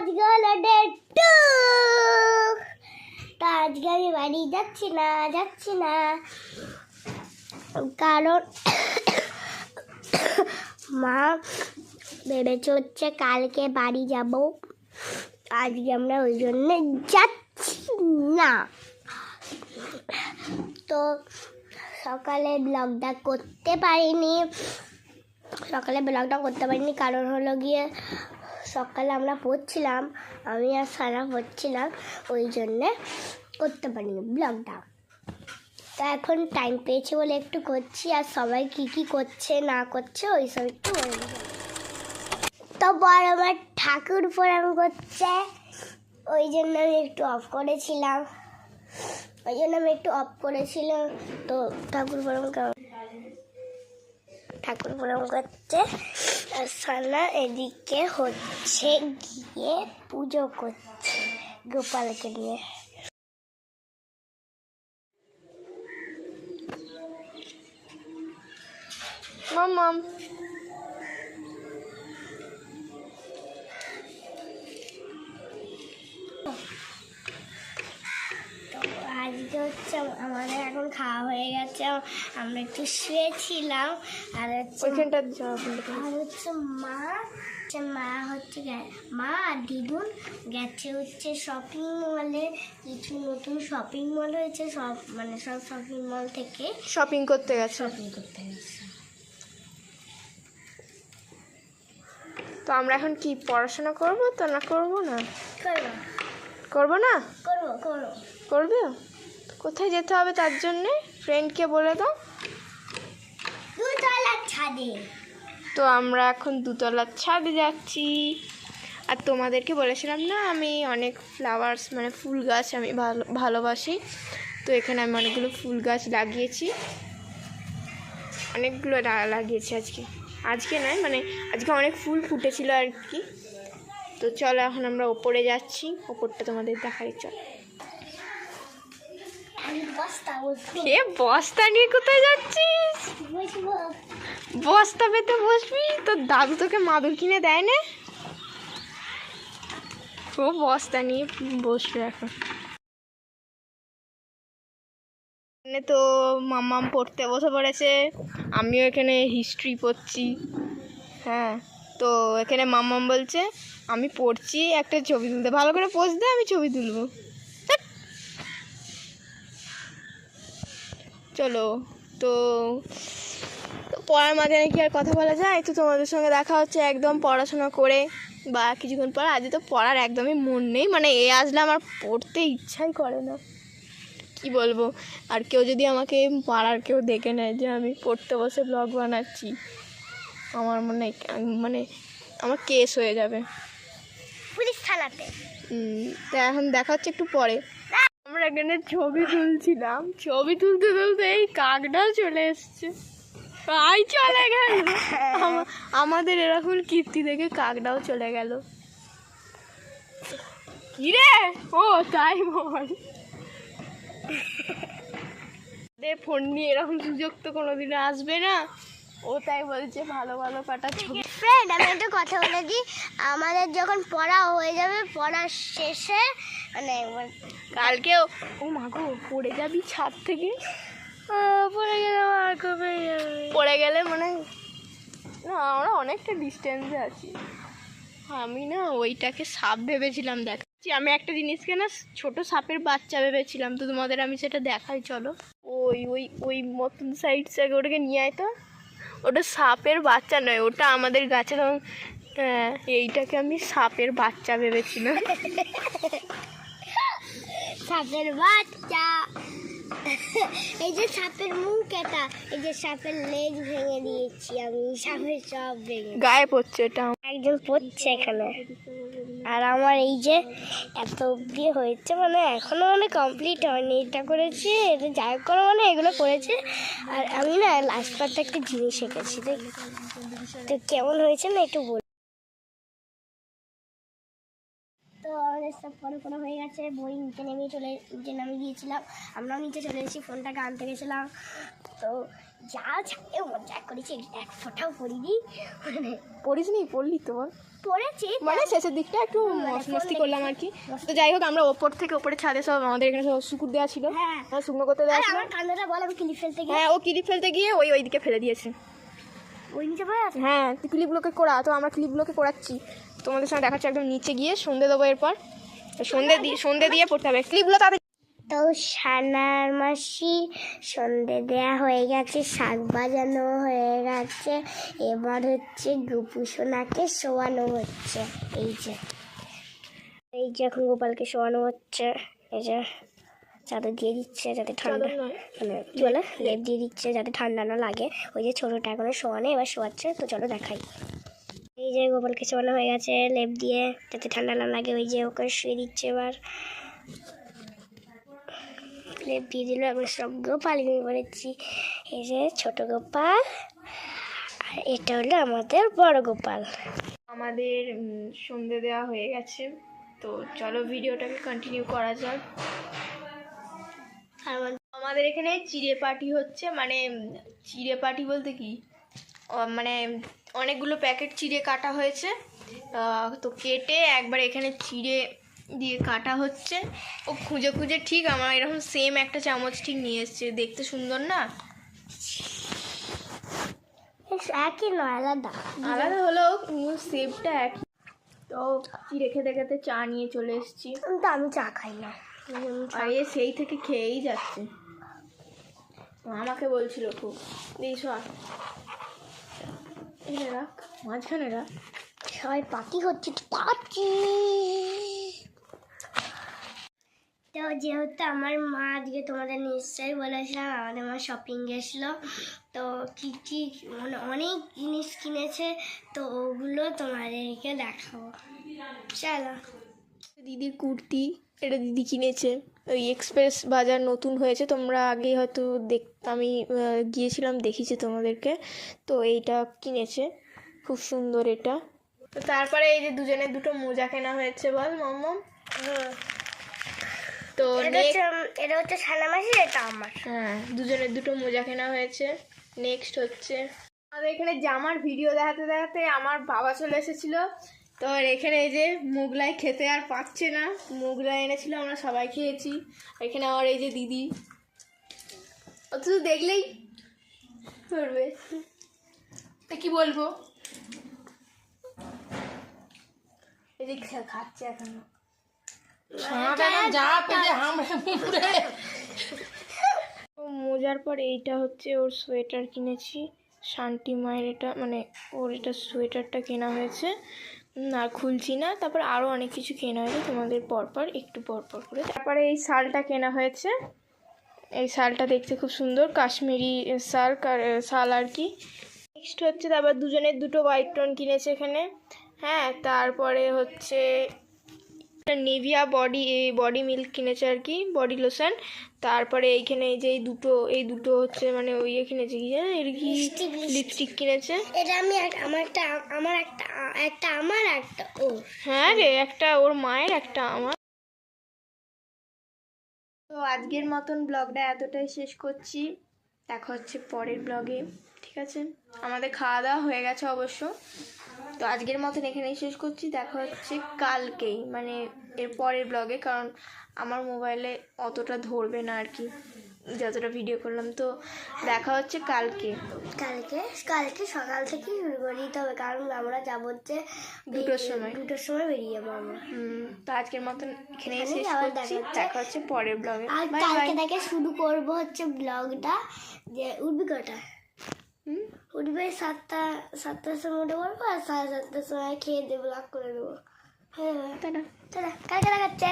আজকে হলো day to তো আজকে আমি বাড়ি যাচ্ছি না যাচ্ছি না কারণ মা ভেবেছে হচ্ছে কালকে বাড়ি যাব আজকে আমরা ওই জন্য যাচ্ছি না তো সকালে ব্লগটা করতে পারিনি সকালে ব্লগটা করতে পারিনি কারণ হলো গিয়ে সকালে আমরা পড়ছিলাম, আমি আর সারা পড়ছিলাম, ওই জন্যে করতে পারিনি ব্লগটা তো এখন টাইম পেয়েছি বলে একটু করছি, আর সবাই কি কি করছে, না করছে, ওই সব একটু বলে। তো বড় আমার ঠাকুর প্রণাম করছে, ওই জন্য আমি একটু অফ করেছিলাম। ওই জন্য আমি একটু অফ করেছিলাম, তো ঠাকুর প্রণাম কর- ঠাকুর প্রণাম করছে। আর সানা এদিকে হচ্ছে গিয়ে পুজো করছে গোপালকে নিয়ে। মাম আজকে হচ্ছে আমাদের এখন খাওয়া হয়ে গেছে। আমরা একটু শুয়েছিলাম। আর হচ্ছে আর হচ্ছে মা হচ্ছে মা হচ্ছে মা আর দিদুন গেছে হচ্ছে শপিং মলে কিছু নতুন শপিং মল হয়েছে সব মানে সব শপিং মল থেকে। শপিং করতে গেছে। শপিং করতে গেছে। তো আমরা এখন কি পড়াশোনা করব তো না করব না? করব। করব না? করব করব। করবে? কোথায় যেতে হবে তার জন্যে? ফ্রেন্ডকে বলে দাও। দুতলা ছাদে। তো আমরা এখন দুতলার ছাদে যাচ্ছি। আর তোমাদেরকে বলেছিলাম না আমি অনেক ফ্লাওয়ার্স মানে ফুল গাছ আমি ভালো ভালোবাসি। তো এখানে আমি অনেকগুলো ফুল গাছ লাগিয়েছি। অনেকগুলো লাগিয়েছি আজকে। আজকে নয় মানে আজকে অনেক ফুল ফুটেছিল আর কি। তো চলো এখন আমরা ওপরে যাচ্ছি। ওপরটা তোমাদের দেখাই চল। এ বস্তা নিয়ে কোথায় যাচ্ছিস? বস্তা পেতে বসবি? তোর দাদু তোকে মাদুর কিনে দেয় না। ও বস্তা নিয়ে বসবে এখন। এখানে তো মাম্মাম পড়তে বসে পড়েছে। আমিও এখানে হিস্ট্রি পড়ছি। হ্যাঁ তো এখানে মাম্মাম বলছে আমি পড়ছি একটা ছবি তুলতে। ভালো করে পোজ দে আমি ছবি তুলবো। চলো তো পড়ার মাঝে কি আর কথা বলা যায়? তো তোমাদের সঙ্গে দেখা হচ্ছে একদম পড়াশোনা করে বা কিছুক্ষণ পর। আজ তো পড়ার একদমই মন নেই মানে এ আসলে আমার পড়তে ইচ্ছাই করে না। কি বলব? আর কেউ যদি আমাকে পাড়ার কেউ দেখে নেয় যে আমি পড়তে বসে ব্লগ বানাচ্ছি আমার মনে মানে আমার কেস হয়ে যাবে। পুলিশ থানাতে তা এখন দেখা হচ্ছে একটু পরে। আমরা এখানে ছবি তুলছিলাম। ছবি তুলতে তুলতে এই কাকটাও চলে এসছে। আই চলে গেল। আমাদের এরকম কীর্তি দেখে কাকটাও চলে গেল। কিরে? ও, তাই বল। দে, ফোন নিয়ে এরকম সুযোগ তো কোনোদিনও আসবে না। ও তাই বলছে, ভালো ভালো কাটা ছবি ফ্রেন্ড আমি একটা কথা বলে দিই। আমাদের যখন পড়া হয়ে যাবে পড়া শেষে মানে কালকেও ও মাগো পড়ে যাবি ছাদ থেকে? পড়ে গেলে আর কবে পড়ে গেলে মানে না আমরা অনেকটা ডিস্টেন্সে আছি। আমি না ওইটাকে সাপ ভেবেছিলাম দেখাচ্ছি। আমি একটা জিনিসকে না ছোট সাপের বাচ্চা ভেবেছিলাম তো তোমাদের আমি সেটা দেখাই চলো। ওই ওই ওই মতন সাইড থেকে ওটাকে নিয়ে আয় তো। ওটা সাপের বাচ্চা নয় ওটা আমাদের গাছে এইটাকে আমি সাপের বাচ্চা ভেবেছিলাম। সাপের বাচ্চা। এই যে সাপের মুখ এটা এই যে সাপের লেজ ভেঙে দিয়েছি আমি সাপের সব ভেঙে গায়ে পড়ছে এটা। একজন পড়ছে এখানে। আর আমার এই যে এত অব্দি হয়েছে মানে এখনও মানে কমপ্লিট হয়নি। এটা করেছি এটা যাই করে মানে এগুলো করেছে। আর আমি না লাস্ট পার্টটা একটা জিনিস শিখেছি তো তো কেমন হয়েছে না একটু বল তো আমাদের সব পড়া পড়া হয়ে গেছে বই নিচে নেমে চলে নিচে নামে গিয়েছিলাম আমরাও নিচে চলে এসেছি ফোনটাকে আনতে গেছিলাম। তো যা ছাড়ে মজা করেছি এক ফোটাও পড়িনি। মানে পড়িস নি পড়লি তো বল। পড়েছি মানে শেষের দিকটা একটু মস মস্তি করলাম আর কি। তো যাই হোক আমরা ওপর থেকে ওপরে ছাদে সব আমাদের এখানে সব শুকুর দেওয়া ছিল। হ্যাঁ। শুকনো করতে দেওয়া ছিল। কান্নাটা বল আমি ক্লিপ ফেলতে গিয়ে হ্যাঁ ও ক্লিপ ফেলতে গিয়ে ওই ওইদিকে ফেলে দিয়েছে। ওই নিচে পড়ে হ্যাঁ তুই ক্লিপগুলোকে করা তো আমরা ক্লিপগুলোকে করাচ্ছি। তোমাদের সঙ্গে দেখাচ্ছি একদম নিচে গিয়ে সন্ধে দেবো এরপর। সন্ধে দিয়ে সন্ধে দিয়ে পড়তে হবে। ক্লিপগুলো তাদের তো সানার মাসি সন্ধে দেয়া হয়ে গেছে শাক বাজানো হয়ে গেছে এবার হচ্ছে গুপু সোনাকে শোয়ানো হচ্ছে। এই যে। এই যে এখন গোপালকে শোয়ানো হচ্ছে। এই যে চাদর দিয়ে দিচ্ছে যাতে ঠান্ডা মানে কি বলে? লেপ দিয়ে দিচ্ছে যাতে ঠান্ডা না লাগে। ওই যে ছোটোটা এখনও শোয়ানো এবার শোয়াচ্ছে। তো চলো দেখাই। এই যে গোপালকে শোয়ানো হয়ে গেছে, লেপ দিয়ে, যাতে ঠান্ডা না লাগে, ওই যে ওকে শুয়ে দিচ্ছে এবার। লেপ দিয়ে দিল আমি সব গোপাল নিয়ে পড়েছি এই যে ছোট গোপাল, আর এটা হলো আমাদের বড় গোপাল। আমাদের সন্ধে দেওয়া হয়ে গেছে, তো চলো ভিডিওটাকে কন্টিনিউ করা যাক। আমাদের এখানে চিড়ে পার্টি হচ্ছে মানে চিড়ে পার্টি বলতে কি? মানে অনেকগুলো প্যাকেট চিড়ে কাটা হয়েছে। তো কেটে একবার এখানে চিড়ে দিয়ে কাটা হচ্ছে। ও খুঁজে খুঁজে ঠিক আমার এরকম সেম একটা চামচ ঠিক নিয়ে এসছে দেখতে সুন্দর না? একই নয় আলাদা। আলাদা হলেও শেপটা একই। তো চিড়ে খেতে খেতে চা নিয়ে চলে এসেছি। কিন্তু আমি চা খাই না। আর এ সেই থেকে খেয়েই যাচ্ছে। আমাকে বলছিল খুব। দিস এখানে রাখ মাঝখানে রাখ সবাই পার্টি হচ্ছে তো পার্টি। তো যেহেতু আমার মা আজকে তোমাদের নিশ্চয়ই বলেছিলাম আমাদের মা শপিং গেছিল তো কী কী মানে অনেক জিনিস কিনেছে তো ওগুলো তোমাদেরকে দেখাবো। চলো। দিদির কুর্তি। এটা দিদি কিনেছে। ওই এক্সপ্রেস বাজার নতুন হয়েছে। তোমরা আগে হয়তো দেখ আমি গিয়েছিলাম দেখিছি তোমাদেরকে। তো এইটা কিনেছে। খুব সুন্দর এটা। তো তারপরে এই যে দুজনের দুটো মোজা কেনা হয়েছে বল মাম্মাম? তো এটা হচ্ছে এটা হচ্ছে ছানা মাসি এটা আমার। হ্যাঁ দুজনের দুটো মোজা কেনা হয়েছে। নেক্সট হচ্ছে আমাদের এখানে জামার ভিডিও দেখাতে দেখাতে আমার বাবা চলে এসেছিল। তো এখানে এই যে মুগলাই খেতে আর পাচ্ছে না। মুগলাই এনেছিল আমরা সবাই খেয়েছি। এখানে আমার এই যে দিদি। তো দেখলেই করবে তা কি বলব? এই যে খাচ্ছে এখনও। ও মোজার পর এইটা হচ্ছে ওর সোয়েটার কিনেছি। শান্তি মায়ের এটা মানে ওর এটা সোয়েটারটা কেনা হয়েছে। আর খুলছি না। তারপর আরও অনেক কিছু কেনা হয়েছে তোমাদের পরপর, একটু পরপর করে। তারপরে এই শালটা কেনা হয়েছে। এই শালটা দেখতে খুব সুন্দর, কাশ্মীরি শাল শাল আর কি। নেক্সট হচ্ছে, তারপর দুজনের দুটো হোয়াইট টোন কিনেছে এখানে। হ্যাঁ তারপরে হচ্ছে নিভিয়া বডি বডি মিল্ক কিনেছে আর কি বডি লোশন তারপরে এইখানে এই যে এই দুটো এই দুটো হচ্ছে মানে ওই ইয়ে কিনেছে কি জানো? এর কি। লিপস্টিক কিনেছে? এটা আমি এক- আমার একটা আমার একটা একটা আমার একটা ও হ্যাঁ রে একটা ওর মায়ের একটা আমার। তো আজকের মতন ব্লগটা এতটাই শেষ করছি। দেখা হচ্ছে পরের ব্লগে ঠিক আছে? আমাদের খাওয়া দাওয়া হয়ে গেছে অবশ্য। তো আজকের মতন এখানেই শেষ করছি। দেখা হচ্ছে কালকেই মানে এর পরের ব্লগে কারণ আমার মোবাইলে অতটা ধরবে না আর কি যতটা ভিডিও করলাম। তো দেখা হচ্ছে কালকে। কালকে কালকে সকাল থেকে শুরু করে দিতে হবে কারণ আমরা যাব হচ্ছে দুটোর সময়। দুটোর সময় বেরিয়ে যাব আমরা। হুম, তো আজকের মতন এখানে শেষ করছি। দেখা হচ্ছে। পরের ব্লগে আর কালকে থেকে শুরু করব হচ্ছে ব্লগটা যে উঠবি কটা হুম উঠবে সাতটা সাতটার সময় উঠে পড়ব আর সাড়ে সাতটার সময় খেয়ে দেবো ব্লগ করে দেবো হ্যাঁ টাটা। চলো কালকে দেখাচ্ছে।